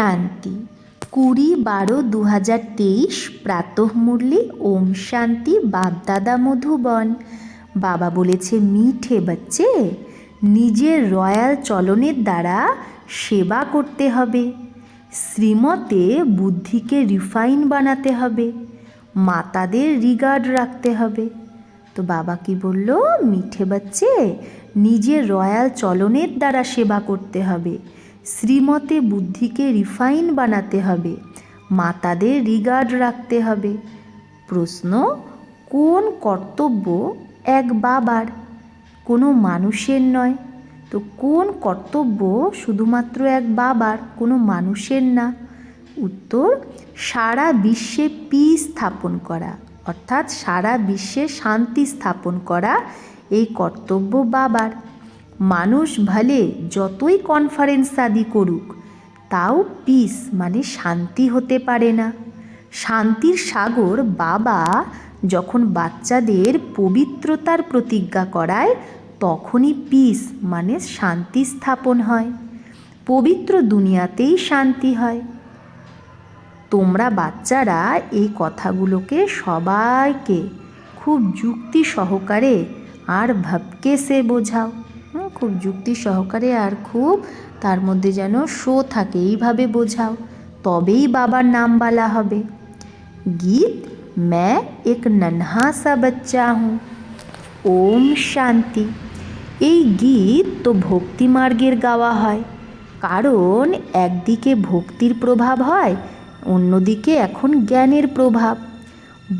শান্তি। কুড়ি বারো দু হাজার তেইশ প্রাতঃমুরলি ওম শান্তি বাপদাদা মধুবন বাবা বলেছে, মিঠে বাচ্চে, নিজের রয়্যাল চলনের দ্বারা সেবা করতে হবে। শ্রীমতে বুদ্ধিকে রিফাইন বানাতে হবে। মাতাদের রিগার্ড রাখতে হবে। তো বাবা কি বলল, মিঠে বাচ্চে, নিজের রয়্যাল চলনের দ্বারা সেবা করতে হবে। শ্রীমতে বুদ্ধিকে রিফাইন বানাতে হবে, মাতাদের রিগার্ড রাখতে হবে। প্রশ্ন, কোন কর্তব্য এক বাবার? কোনো মানুষের নয়। তো কোন কর্তব্য শুধুমাত্র এক বাবার, কোনো মানুষের না? উত্তর, সারা বিশ্বে পিস স্থাপন করা, অর্থাৎ সারা বিশ্বে শান্তি স্থাপন করা এই কর্তব্য বাবার। মানুষ ভালে যতই কনফারেন্স আদি করুক, তাও পিস মানে শান্তি হতে পারে না। শান্তির সাগর বাবা যখন বাচ্চাদের পবিত্রতার প্রতিজ্ঞা করায়, তখনই পিস মানে শান্তি স্থাপন হয়। পবিত্র দুনিয়াতেই শান্তি হয়। তোমরা বাচ্চারা এই কথাগুলোকে সবাইকে খুব যুক্তি সহকারে আর ভাবকে সে বোঝাও। খুব যুক্তি সহকারে আর খুব তার মধ্যে যেন শো থাকে এইভাবে বোঝাও তবেই বাবার নাম বলা হবে গীত मैं एक नन्हा सा बच्चा हूँ ওম শান্তি এই গীত তো ভক্তি মার্গের গাওয়া হয় কারণ একদিকে ভক্তির প্রভাব হয় অন্যদিকে এখন জ্ঞানের প্রভাব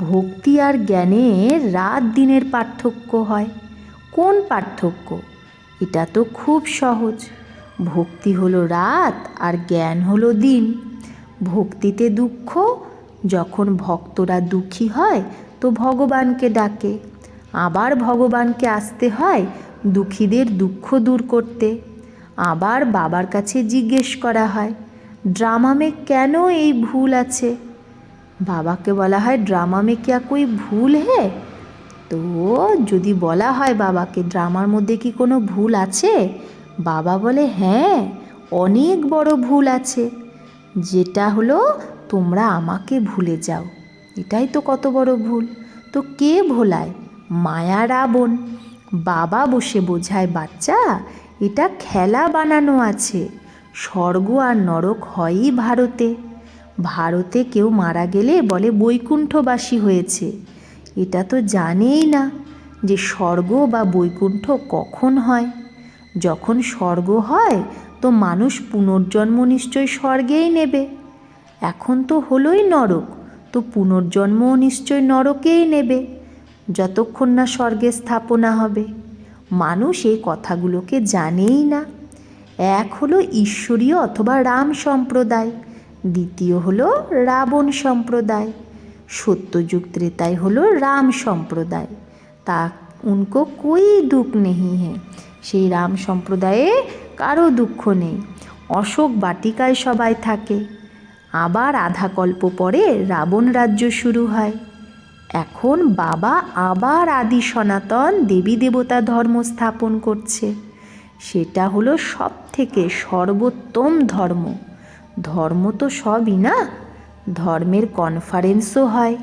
ভক্তি আর জ্ঞানের রাত দিনের পার্থক্য হয় কোন পার্থক্য এটা তো খুব সহজ। ভক্তি হলো রাত আর জ্ঞান হলো দিন। ভক্তিতে দুঃখ, যখন ভক্তরা দুঃখী হয়, তো ভগবানকে ডাকে। আবার ভগবানকে আসতে হয় দুঃখীদের দুঃখ দূর করতে। আবার বাবার কাছে জিজ্ঞেস করা হয় ড্রামামে কেন এই ভুল আছে? বাবাকে বলা হয় ড্রামামে কি কই ভুল হ্যাঁ তো যদি বলা হয় বাবাকে, ড্রামার মধ্যে কি কোনো ভুল আছে? বাবা বলে হ্যাঁ অনেক বড় ভুল আছে। যেটা হলো, তোমরা আমাকে ভুলে যাও। এটাই তো কত বড় ভুল। তো কে ভোলায়? মায়া রাবণ বাবা বসে বোঝায়, বাচ্চা, এটা খেলা বানানো আছে। স্বর্গ আর নরক হয়ই ভারতে। ভারতে কেউ মারা গেলে বলে বৈকুণ্ঠবাসী হয়েছে। এটা তো জানেই না যে স্বর্গ বা বৈকুণ্ঠ কখন হয়। যখন স্বর্গ হয়, তো মানুষ পুনর্জন্ম নিশ্চয় স্বর্গেই নেবে। এখন তো হলোই নরক, তো পুনর্জন্মও নিশ্চয় নরকেই নেবে। যতক্ষণ না স্বর্গে স্থাপনা হবে। মানুষ এই কথাগুলোকে জানেই না। এক হলো ঈশ্বরীয় অথবা রাম সম্প্রদায়, দ্বিতীয় হলো রাবণ সম্প্রদায়। সত্যযুগ ত্রেতায় হলো রাম সম্প্রদায়। তা উনকো কোই দুঃখ নেই হ্যাঁ সেই রাম সম্প্রদায়ে কারও দুঃখ নেই। অশোক বাটিকায় সবাই থাকে। আবার আধা কল্প পরে রাবণ রাজ্য শুরু হয়। এখন বাবা আবার আদি সনাতন দেবী দেবতা ধর্ম স্থাপন করছে। সেটা হলো সব থেকে সর্বোত্তম ধর্ম। ধর্ম তো সবই না? ধর্মের কনফারেন্সও হয়।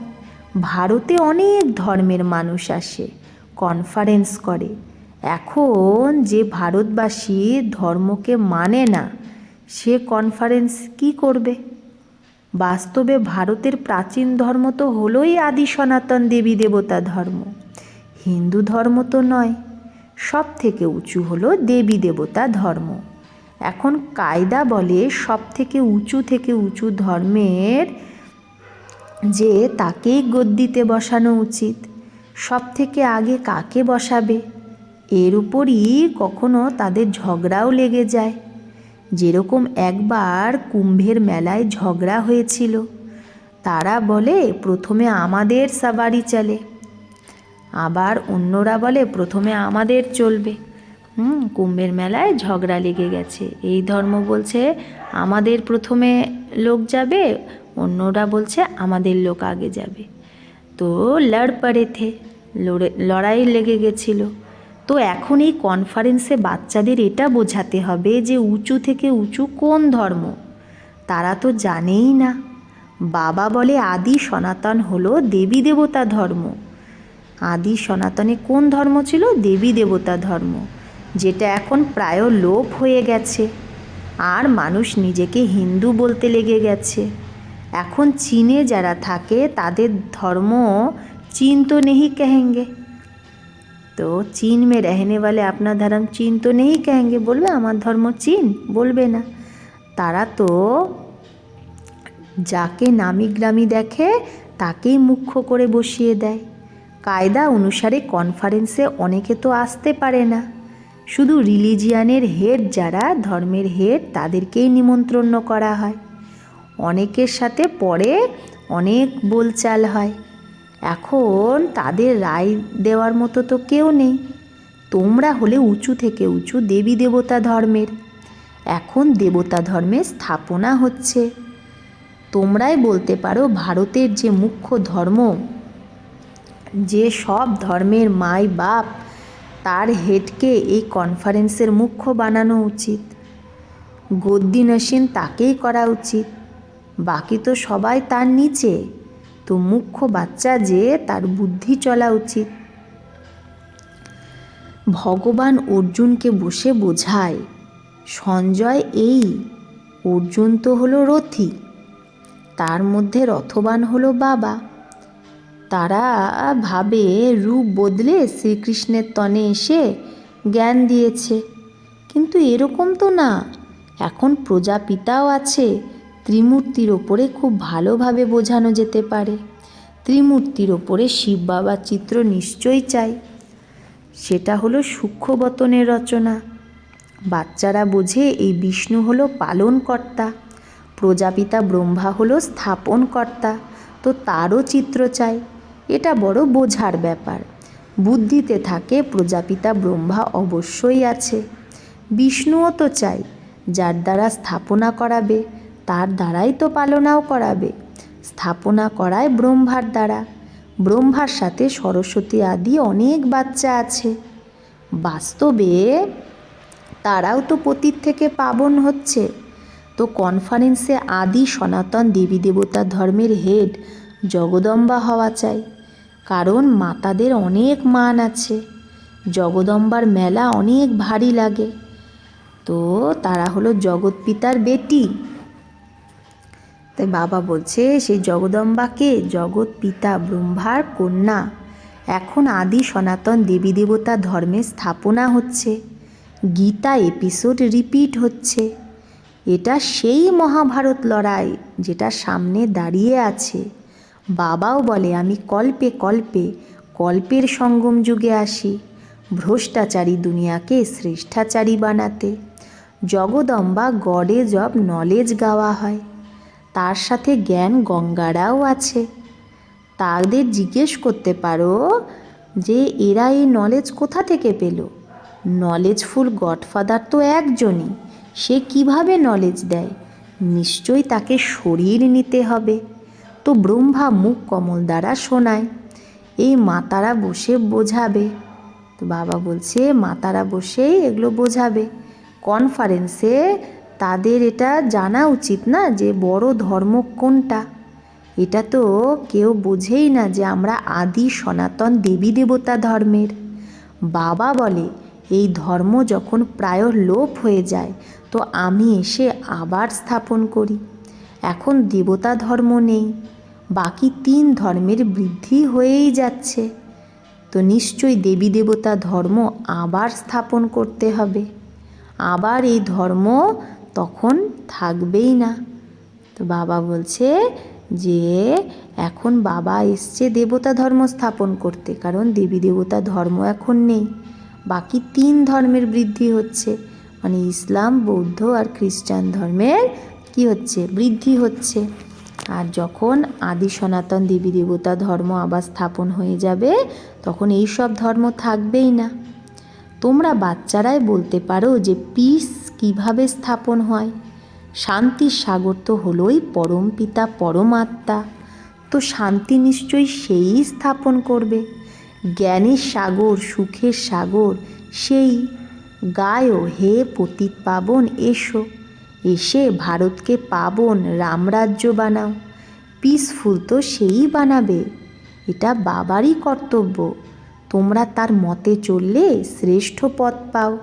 ভারতে অনেক ধর্মের মানুষ আসে কনফারেন্স করে। এখন যে ভারতবাসী ধর্মকে মানে না, সে কনফারেন্স কি করবে? বাস্তবে ভারতের প্রাচীন ধর্ম তো হলোই আদি সনাতন দেবী দেবতা ধর্ম। হিন্দু ধর্ম তো নয় সব থেকে উঁচু হলো দেবী দেবতা ধর্ম। এখন কায়দা বলে সব থেকে উঁচু থেকে উঁচু ধর্মের যে তাকেই গদ্দিতে বসানো উচিত। সব থেকে আগে কাকে বসাবে? এর উপরই কখনো তাদের ঝগড়াও লেগে যায়। যেরকম একবার কুম্ভের মেলায় ঝগড়া হয়েছিল, তারা বলে, প্রথমে আমাদের সাবারি চলে। আবার অন্যরা বলে, প্রথমে আমাদের চলবে। হুম, কুম্ভের মেলায় ঝগড়া লেগে গেছে। এই ধর্ম বলছে, আমাদের প্রথমে লোক যাবে, অন্যরা বলছে, আমাদের লোক আগে যাবে। তো লড় পড়ে থে লড়ে, লড়াই লেগে গেছিল। তো এখন এই কনফারেন্সে বাচ্চাদের এটা বোঝাতে হবে যে উঁচু থেকে উঁচু কোন ধর্ম? তারা তো জানেই না। বাবা বলে, আদি সনাতন হলো দেবী দেবতা ধর্ম। আদি সনাতনে কোন ধর্ম ছিল? দেবী দেবতা ধর্ম। যেটা এখন প্রায় লোপ হয়ে গেছে। আর মানুষ নিজেকে হিন্দু বলতে লেগে গেছে। এখন চীনে যারা থাকে, তাদের ধর্ম চীন তো নেই কেহেঙ্গে। তো চীন মে রহনে বলে আপনার ধর্ম চীন তো নেই কেহেঙ্গে। বলবে, আমার ধর্ম চীন বলবে না। তারা তো যাকে নামি গ্রামি দেখে, তাকেই মুখ্য করে বসিয়ে দেয়। কায়দা অনুসারে কনফারেন্সে অনেকে তো আসতে পারে না। শুধু রিলিজিয়ানের হেড যারা ধর্মের হেড তাদেরকেই নিমন্ত্রণ করা হয়। অনেকের সাথে পরে অনেক বলচাল হয়। এখন তাদের রায় দেওয়ার মতো তো কেউ নেই। তোমরা হলে উঁচু থেকে উঁচু দেবী দেবতা ধর্মের। এখন দেবতা ধর্মের স্থাপনা হচ্ছে। তোমরাই বলতে পারো ভারতের যে মুখ্য ধর্ম, যে সব ধর্মের মাই বাপ তার হেডকে এই কনফারেন্সের মুখ্য বানানো উচিত। গদ্দি নসীন তাকেই করা উচিত। বাকি তো সবাই তার নিচে। তো মুখ্য বাচ্চা যে, তার বুদ্ধি চলা উচিত। ভগবান অর্জুনকে বসে বোঝায়, সঞ্জয় এই, অর্জুন তো হলো রথী। তার মধ্যে রথবান হলো বাবা। তারা ভাবে রূপ বদলে শ্রীকৃষ্ণের তনে এসে জ্ঞান দিয়েছে। কিন্তু এরকম তো না। এখন প্রজাপিতাও আছে, ত্রিমূর্তির ওপরে খুব ভালোভাবে বোঝানো যেতে পারে। ত্রিমূর্তির ওপরে শিব বাবার চিত্র নিশ্চয়ই চাই। সেটা হলো সূক্ষ্মবতনের রচনা। বাচ্চারা বোঝে এই বিষ্ণু হলো পালনকর্তা। প্রজাপিতা ব্রহ্মা হলো স্থাপনকর্তা। তো তারও চিত্র চাই। এটা বড় বোঝার ব্যাপার। বুদ্ধিতে থাকে প্রজাপিতা ব্রহ্মা অবশ্যই আছে। বিষ্ণুও তো চাই, যার দ্বারা স্থাপনা করাবে, তার দ্বারাই তো পালনাও করাবে। স্থাপনা করায় ব্রহ্মার দ্বারা। ব্রহ্মার সাথে সরস্বতী আদি অনেক বাচ্চা আছে। বাস্তবে তারাও তো পতীর থেকে পাবন হচ্ছে। তো কনফারেন্সে আদি সনাতন দেবী দেবতা ধর্মের হেড জগদম্বা হওয়া চাই। কারণ মাতাদের অনেক মান আছে। জগদম্বার মেলা অনেক ভারী লাগে। তো তারা হলো জগৎ পিতার বেটি। তাই বাবা বলছে, সেই জগদম্বাকে জগৎ পিতা, ব্রহ্মার কন্যা, এখন আদি সনাতন দেবী দেবতা ধর্মের স্থাপনা হচ্ছে। গীতা এপিসোড রিপিট হচ্ছে। এটা সেই মহাভারত লড়াই যেটা সামনে দাঁড়িয়ে আছে। বাবাও বলে, আমি কল্পে কল্পে, কল্পের সঙ্গম যুগে আসি, ভ্রষ্টাচারী দুনিয়াকে শ্রেষ্ঠাচারী বানাতে। জগদম্বা গডে জব নলেজ গাওয়া হয়, তার সাথে জ্ঞান গঙ্গারাও আছে। তাদের জিজ্ঞেস করতে পারো যে, এরা এই নলেজ কোথা থেকে পেল? নলেজফুল গডফাদার তো একজনই, সে কীভাবে নলেজ দেয়? নিশ্চয়ই তাকে শরীর নিতে হবে। তো ব্রহ্মা মুখ কমল দ্বারা শোনায়। এই মাতারা বসে বোঝাবে। তো বাবা বলছে, মাতারা বসেই এগুলো বোঝাবে। কনফারেন্সে তাদের এটা জানা উচিত না যে বড় ধর্ম কোনটা। এটা তো কেউ বোঝেই না যে আমরা আদি সনাতন দেবী দেবতা ধর্মের। বাবা বলে, এই ধর্ম যখন প্রায় লোপ হয়ে যায়, তো আমি এসে আবার স্থাপন করি। এখন দেবতা ধর্ম নেই। বাকি তিন ধর্মের বৃদ্ধি হয়েই যাচ্ছে। তো নিশ্চয়ই দেবী দেবতা ধর্ম আবার স্থাপন করতে হবে। আবার এই ধর্ম তখন থাকবেই না। তো বাবা বলছে যে, এখন বাবা এসছে দেবতা ধর্ম স্থাপন করতে, কারণ দেবী দেবতা ধর্ম এখন নেই। বাকি তিন ধর্মের বৃদ্ধি হচ্ছে। মানে ইসলাম, বৌদ্ধ আর খ্রিস্টান ধর্মের কি হচ্ছে? বৃদ্ধি হচ্ছে। আর যখন আদি সনাতন দেবী দেবতা ধর্ম আবার স্থাপন হয়ে যাবে, তখন এই সব ধর্ম থাকবেই না। তোমরা বাচ্চারাই বলতে পারো যে পিস কীভাবে স্থাপন হয়। শান্তির সাগর তো হলোই পরম পিতা, পরমাত্মা। তো শান্তি নিশ্চয়ই সেই স্থাপন করবে। জ্ঞানের সাগর, সুখের সাগর, সেই গায়ো হে পতিত পাবন, এসো। এসে ভারতকে পাবন রামরাজ্য বানাও। পিসফুল তো সেই বানাবে। এটা বাবারই কর্তব্য। তোমরা তার মতে চললে শ্রেষ্ঠ পথ পাও।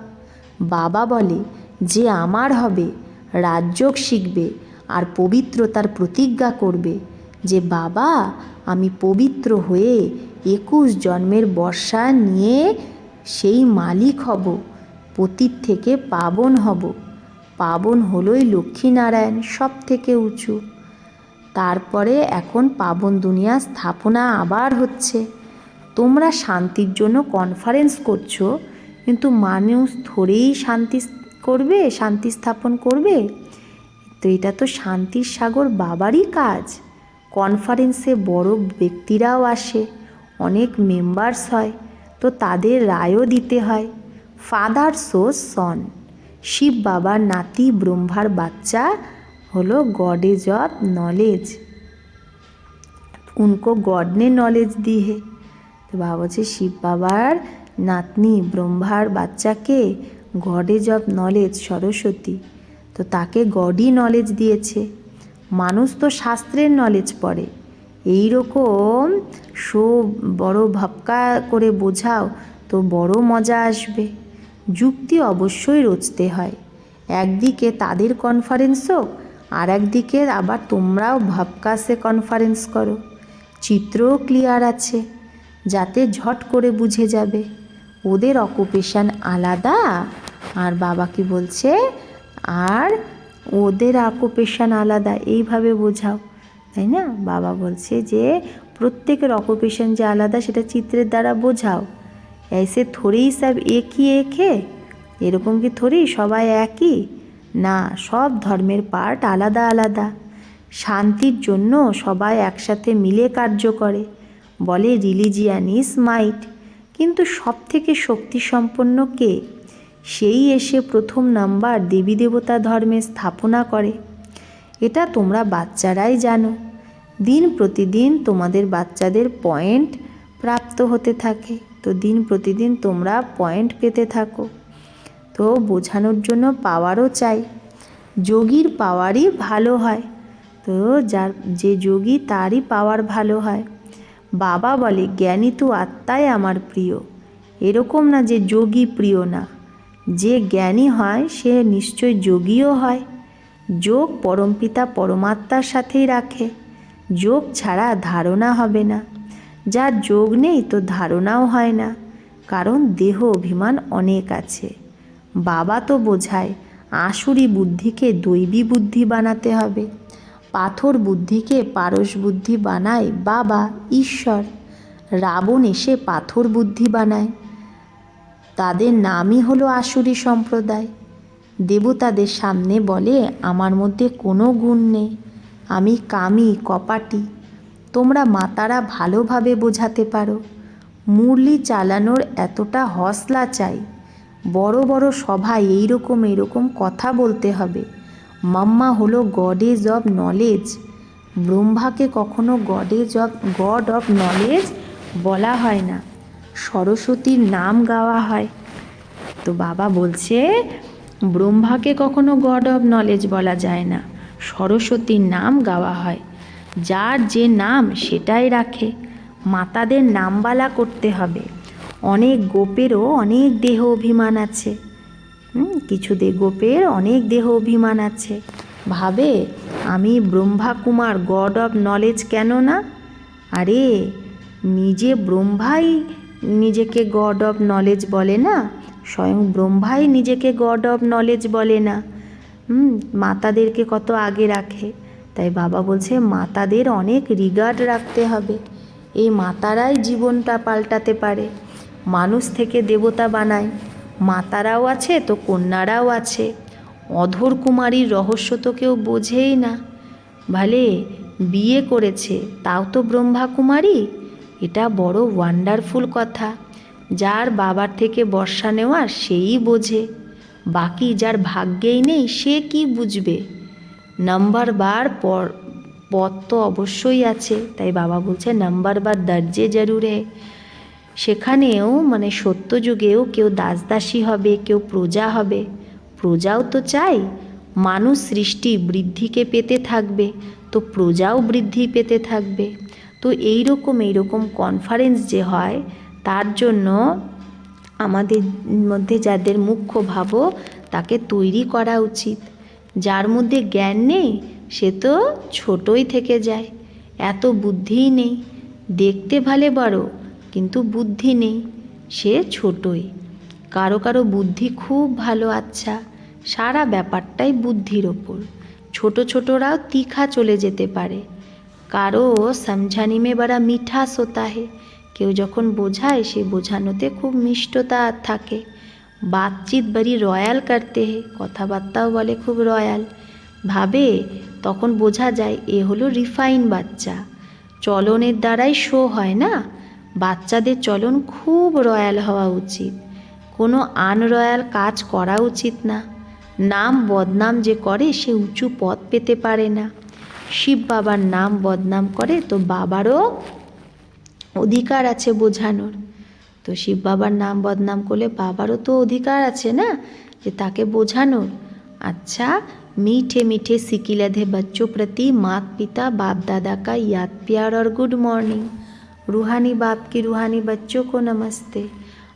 বাবা বলে, যে আমার হবে, রাজযোগ শিখবে আর পবিত্রতার প্রতিজ্ঞা করবে। যে বাবা, আমি পবিত্র হয়ে একুশ জন্মের বর্ষা নিয়ে সেই মালিক হব, পতীত থেকে পাবন হব। পাবন হলোই লক্ষ্মীনারায়ণ সব থেকে উঁচু। তারপরে এখন পাবন দুনিয়া স্থাপনা আবার হচ্ছে। তোমরা শান্তির জন্য কনফারেন্স করছ, কিন্তু মানুষ ধরেই শান্তি করবে, শান্তি স্থাপন করবে? তো এটা তো শান্তির সাগর বাবারই কাজ। কনফারেন্সে বড় ব্যক্তিরাও আসে, অনেক মেম্বার্স হয়, তো তাদের রায়ও দিতে হয়। ফাদার সো সন শিব বাবার নাতি, ব্রহ্মার বাচ্চা হলো গডেজ অফ নলেজ। উনকো গডনে নলেজ দিয়ে। হে তো বাবা বলছে, শিব বাবার, নাতনি, ব্রহ্মার বাচ্চাকে গডেজ অফ নলেজ, সরস্বতী। তো তাকে গডই নলেজ দিয়েছে। মানুষ তো শাস্ত্রের নলেজ পড়ে। এই রকম শো বড় ভাবকা করে বোঝাও, তো বড় মজা আসবে। যুক্তি অবশ্যই রচতে হয়। একদিকে তাদের কনফারেন্স হোক আর একদিকে আবার তোমরাও ভাবকাসে কনফারেন্স করো। চিত্রও ক্লিয়ার আছে, যাতে ঝট করে বুঝে যাবে। ওদের অকুপেশান আলাদা, আর বাবা কি বলছে? আর ওদের অকুপেশান আলাদা, এইভাবে বোঝাও। তাই না? বাবা বলছে যে, প্রত্যেকের অকুপেশন যে আলাদা, সেটা চিত্রের দ্বারা বোঝাও। এসে থোড়েই সব একই একে এরকম কি থোড়ি সবাই একই? না, সব ধর্মের পার্ট আলাদা আলাদা। শান্তির জন্য সবাই একসাথে মিলে কার্য করে। বলে রিলিজিয়ান ইজ মাইট। কিন্তু সব থেকে শক্তিসম্পন্ন কে? সেই এসে প্রথম নাম্বার দেবী দেবতা ধর্মে স্থাপনা করে। এটা তোমরা বাচ্চারাই জানো। দিন প্রতিদিন তোমাদের বাচ্চাদের পয়েন্ট প্রাপ্ত হতে থাকে। তো দিন প্রতিদিন তোমরা পয়েন্ট পেতে থাকো। তো বোঝানোর জন্য পাওয়ারও চাই। যোগীর পাওয়ারই ভালো হয়। তো যার, যে যোগী তারই পাওয়ার ভালো হয়। বাবা বলে, জ্ঞানী তো আত্মাই আমার প্রিয়। এরকম না যে যোগী প্রিয় না। যে জ্ঞানী হয়, সে নিশ্চয় যোগীও হয়। যোগ পরমপিতা পরমাত্মার সাথেই রাখে। যোগ ছাড়া ধারণা হবে না। যার যোগ নেই তো ধারণাও হয় না। কারণ দেহ অভিমান অনেক আছে। বাবা তো বোঝায় আসুরি বুদ্ধিকে দৈবী বুদ্ধি বানাতে হবে। পাথর বুদ্ধিকে পারস বুদ্ধি বানায় বাবা, ঈশ্বর। রাবণ এসে পাথর বুদ্ধি বানায়। তাদের নামই হলো আসুরি সম্প্রদায়। দেবতাদের সামনে বলে, আমার মধ্যে কোনো গুণ নেই। আমি কামি, কপাটি। তোমরা মাতারা ভালোভাবে বোঝাতে পারো। মুরলি চালানোর এতটা হসলা চাই। বড় বড় সভায় এইরকম এইরকম কথা বলতে হবে। মাম্মা হলো গডেজ অব নলেজ। ব্রহ্মাকে কখনো goddess of, god of knowledge বলা হয় না। সরস্বতীর নাম গাওয়া হয়। তো বাবা বলছে, ব্রহ্মাকে কখনো গড অফ নলেজ বলা যায় না। সরস্বতীর নাম গাওয়া হয়। যার যে নাম সেটাই রাখে। মাতাদের নামবালা করতে হবে। অনেক গোপেরও অনেক দেহ অভিমান আছে। কিছু দে গোপের অনেক দেহ অভিমান আছে। ভাবে, আমি Brahma Kumar god of knowledge কেন না? আরে, নিজে ব্রহ্মাই নিজেকে গড অফ নলেজ বলে না? স্বয়ং ব্রহ্মাই নিজেকে গড অফ নলেজ বলে না। মাতাদেরকে কত আগে রাখে? তাই বাবা বলছে, মাতাদের অনেক রিগার্ড রাখতে হবে। এই মাতারাই জীবনটা পাল্টাতে পারে। মানুষ থেকে দেবতা বানায়। মাতারাও আছে তো কন্যারাও আছে। অধর কুমারীর রহস্য তো কেউ বোঝেই না। ভালে, বিয়ে করেছে, তাও তো ব্রহ্মা কুমারী? এটা বড় ওয়ান্ডারফুল কথা। যার বাবার থেকে বর্ষা নেওয়া সেই বোঝে। বাকি যার ভাগ্যেই নেই, সে কি বুঝবে? নাম্বার বার পথ তো অবশ্যই আছে। তাই বাবা বলছে, নাম্বার বার দর্জে জরুরে। সেখানেও মানে সত্যযুগেও কেউ দাসদাসী হবে, কেউ প্রজা হবে। প্রজাও তো চাই, মানুষ সৃষ্টি বৃদ্ধিকে পেতে থাকবে, তো প্রজাও বৃদ্ধি পেতে থাকবে। তো এই রকম এই রকম কনফারেন্স যে হয়, তার জন্য আমাদের মধ্যে যাদের মুখ্য ভাবো তাকে তৈরি করা উচিত। যার মধ্যে জ্ঞান নেই, সে তো ছোটই থেকে যায়। এত বুদ্ধিই নেই। দেখতে ভালে বড় কিন্তু বুদ্ধি নেই। সে ছোটই। কারও কারও বুদ্ধি খুব ভালো আচ্ছা। সারা ব্যাপারটাই বুদ্ধির ওপর। ছোট ছোটরাও তীখা চলে যেতে পারে। কারও সমঝানি মে বড়া মিঠাস হতা হে। কেউ যখন বোঝায়, সে বোঝানোতে খুব মিষ্টতা থাকে। বাতচিত বাড়ি রয়্যাল করতে হে, কথাবার্তাও বলে খুব রয়্যাল ভাবে, তখন বোঝা যায় এ হলো রিফাইন বাচ্চা। চলনের দ্বারাই শো হয় না? বাচ্চাদের চলন খুব রয়্যাল হওয়া উচিত। কোনো আনরয়্যাল কাজ করা উচিত না। নাম বদনাম যে করে, সে উঁচু পদ পেতে পারে না। শিব বাবার নাম বদনাম করে, তো বাবারও অধিকার আছে বোঝানোর। তো শিব বাবার নাম বদনাম করলে বাবারও তো অধিকার আছে না যে তাকে বোঝানোর अच्छा मीठे मीठे सिकिलधे बच्चों प्रति माता पिता बाप दादा का याद प्यार और गुड मॉर्निंग रूहानी बाप की रूहानी बच्चों को नमस्ते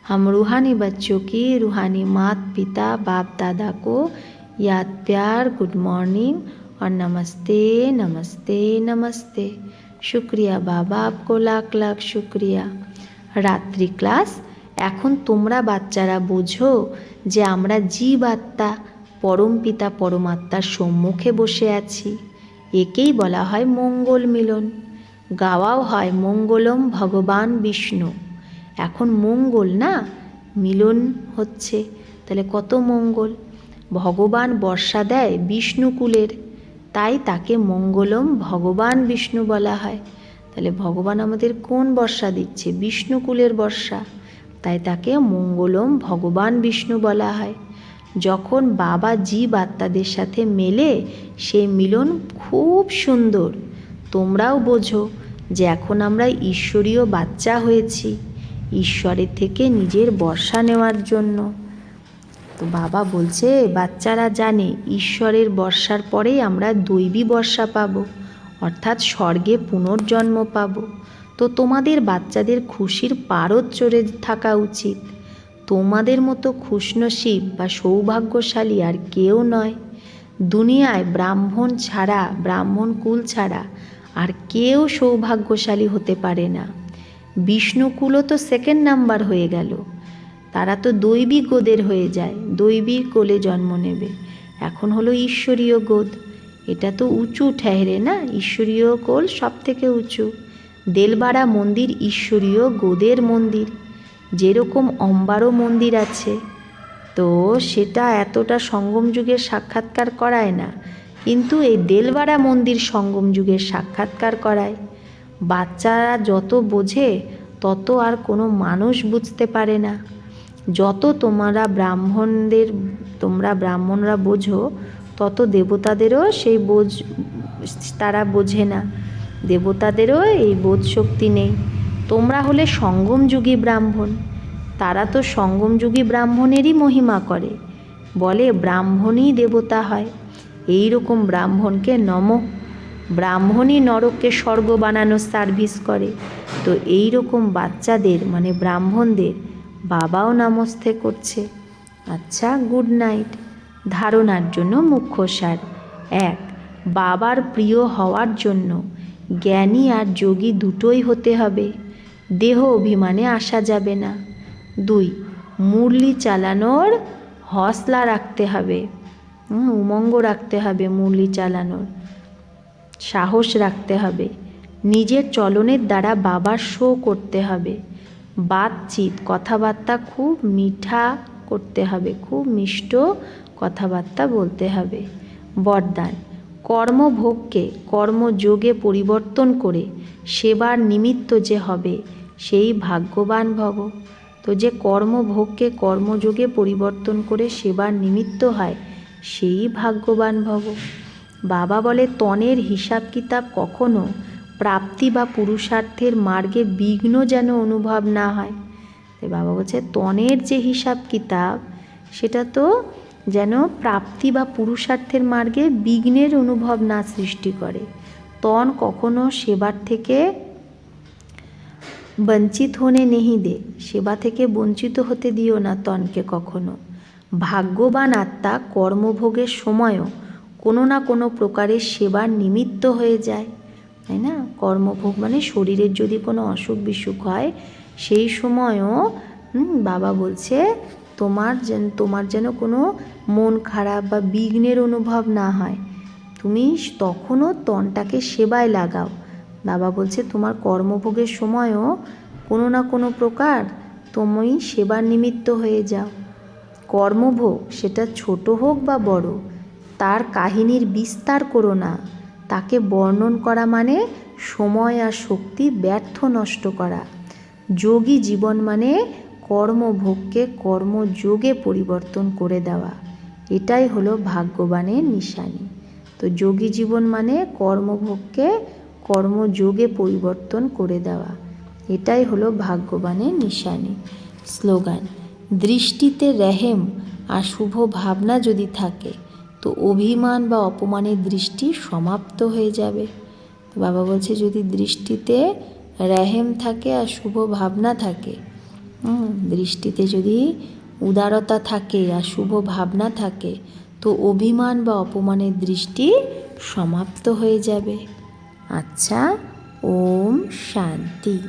हम रूहानी बच्चों की रूहानी माता पिता बाप दादा को याद प्यार गुड मॉर्निंग और नमस्ते नमस्ते नमस्ते शुक्रिया बाबा आपको लाख लाख शुक्रिया রাত্রি ক্লাস। এখন তোমরা বাচ্চারা বোঝো যে আমরা জীব আত্মা, পরম পিতা পরমাত্মার সম্মুখে বসে আছি। একেই বলা হয় মঙ্গল মিলন। গাওয়াও হয় মঙ্গলম ভগবান বিষ্ণু। এখন মঙ্গল না, মিলন হচ্ছে। তাহলে কত মঙ্গল? ভগবান বর্ষা দেয় বিষ্ণুকুলের। তাই তাকে মঙ্গলম ভগবান বিষ্ণু বলা হয়। তাহলে ভগবান আমাদের কোন বর্ষা দিচ্ছে? বিষ্ণুকুলের বর্ষা। তাই তাকে মঙ্গলম ভগবান বিষ্ণু বলা হয়। যখন বাবা জীব আত্মাদের সাথে মেলে, সেই মিলন খুব সুন্দর। তোমরাও বোঝো যে এখন আমরা ঈশ্বরীয় বাচ্চা হয়েছি, ঈশ্বরের থেকে নিজের বর্ষা নেওয়ার জন্য। তো বাবা বলছে, বাচ্চারা জানে, ঈশ্বরের বর্ষার পরেই আমরা দৈবী বর্ষা পাব। অর্থাৎ স্বর্গে পুনর্জন্ম পাব। তো তোমাদের বাচ্চাদের খুশির পারদ চড়ে থাকা উচিত। তোমাদের মতো খুশনসিব বা সৌভাগ্যশালী আর কেউ নয়। দুনিয়ায় ব্রাহ্মণ ছাড়া, ব্রাহ্মণ কুল ছাড়া আর কেউ সৌভাগ্যশালী হতে পারে না। বিষ্ণুকুলও তো সেকেন্ড নাম্বার হয়ে গেল। তারা তো দৈবিক গোদের হয়ে যায় দৈবিক কোলে জন্ম নেবে। এখন হলো ঈশ্বরীয় গোদ। এটা তো উঁচু ঠেহরে না? ঈশ্বরীয় কোল সব থেকে উঁচু। দেলবাড়া মন্দির ঈশ্বরীয় গোদের মন্দির। যেরকম অম্বারও মন্দির আছে। তো সেটা এতটা সঙ্গম যুগের সাক্ষাৎকার করায় না। কিন্তু এই দেলবাড়া মন্দির সঙ্গম যুগের সাক্ষাৎকার করায়। বাচ্চারা যত বোঝে, তত আর কোনো মানুষ বুঝতে পারে না। যত তোমরা ব্রাহ্মণদের, তোমরা ব্রাহ্মণরা বোঝো তত দেবতাদেরও সেই বোঝ, তারা বোঝে না। দেবতাদেরও এই বোধ শক্তি নেই। তোমরা হলে সঙ্গমযুগী ব্রাহ্মণ। তারা তো সঙ্গমযুগী ব্রাহ্মণেরই মহিমা করে। বলে ব্রাহ্মণই দেবতা হয়। এই রকম ব্রাহ্মণকে নম। ব্রাহ্মণই নরককে স্বর্গ বানানোর সার্ভিস করে। তো এই রকম বাচ্চাদের মানে ব্রাহ্মণদের, বাবাও নমস্তে করছে। আচ্ছা গুড নাইট। ধারণার জন্য মুখ্য সার। এক, বাবার প্রিয় হওয়ার জন্য। জ্ঞানী আর যোগী দুটোই হতে হবে। দেহ অভিমানে আসা যাবে না। দুই, মুরলি চালানোর হসলা রাখতে হবে। উমঙ্গ রাখতে হবে মুরলি চালানোর। সাহস রাখতে হবে। নিজের চলনের দ্বারা বাবার শো করতে হবে। বাতচিত কথাবার্তা খুব মিঠা করতে হবে, খুব মিষ্ট কথাবার্তা বলতে হবে। বরদান, কর্মভোগকে কর্মযোগে পরিবর্তন করে সেবার নিমিত্ত যে হবে, সেই ভাগ্যবান ভব। তো যে কর্মভোগকে কর্মযোগে পরিবর্তন করে সেবার নিমিত্ত হয়, সেই ভাগ্যবান ভব। বাবা বলে, তনের হিসাব কিতাব কখনো প্রাপ্তি বা পুরুষার্থের মার্গে বিঘ্ন যেন অনুভব না হয়। বাবা বলছে, তনের যে হিসাব কিতাব, সেটা তো যেন প্রাপ্তি বা পুরুষার্থের মার্গে বিঘ্নের অনুভব না সৃষ্টি করে। তন কখনো সেবার থেকে বঞ্চিত হনে নেহি দে, সেবা থেকে বঞ্চিত হতে দিও না তনকে কখনো। ভাগ্যবান আত্মা কর্মভোগের সময়ও কোনো না কোনো প্রকারের সেবার নিমিত্ত হয়ে যায়, তাই না? কর্মভোগ মানে শরীরের যদি কোনো অসুখ বিসুখ হয়, সেই সময়ও বাবা বলছে তোমার যেন তোমার যেন কোনো মন খারাপ বা বিঘ্নের অনুভব না হয়। তুমি তখনও তনটাকে সেবায় লাগাও। বাবা বলছে, তোমার কর্মভোগের সময়ও কোনো না কোনো প্রকার তুমি সেবার নিমিত্ত হয়ে যাও। কর্মভোগ সেটা ছোট হোক বা বড়, তার কাহিনীর বিস্তার করো না। তাকে বর্ণন করা মানে সময় আর শক্তি ব্যর্থ নষ্ট করা। যোগী জীবন মানে কর্মভোগকে কর্মযোগে পরিবর্তন করে দেওয়া। এটাই হলো ভাগ্যবানের নিশানি। তো যোগী জীবন মানে কর্মভোগকে কর্মযোগে পরিবর্তন করে দেওয়া। এটাই হলো ভাগ্যবানের নিশানি। স্লোগান, দৃষ্টিতে রেহেম আর শুভ ভাবনা যদি থাকে, তো অভিমান বা অপমানের দৃষ্টি সমাপ্ত হয়ে যাবে। বাবা বলছে, যদি দৃষ্টিতে রেহেম থাকে আর শুভ ভাবনা থাকে দৃষ্টিতে যদি উদারতা থাকে আর শুভ ভাবনা থাকে, তো অভিমান বা অপমানের দৃষ্টি সমাপ্ত হয়ে যাবে। আচ্ছা ওম শান্তি।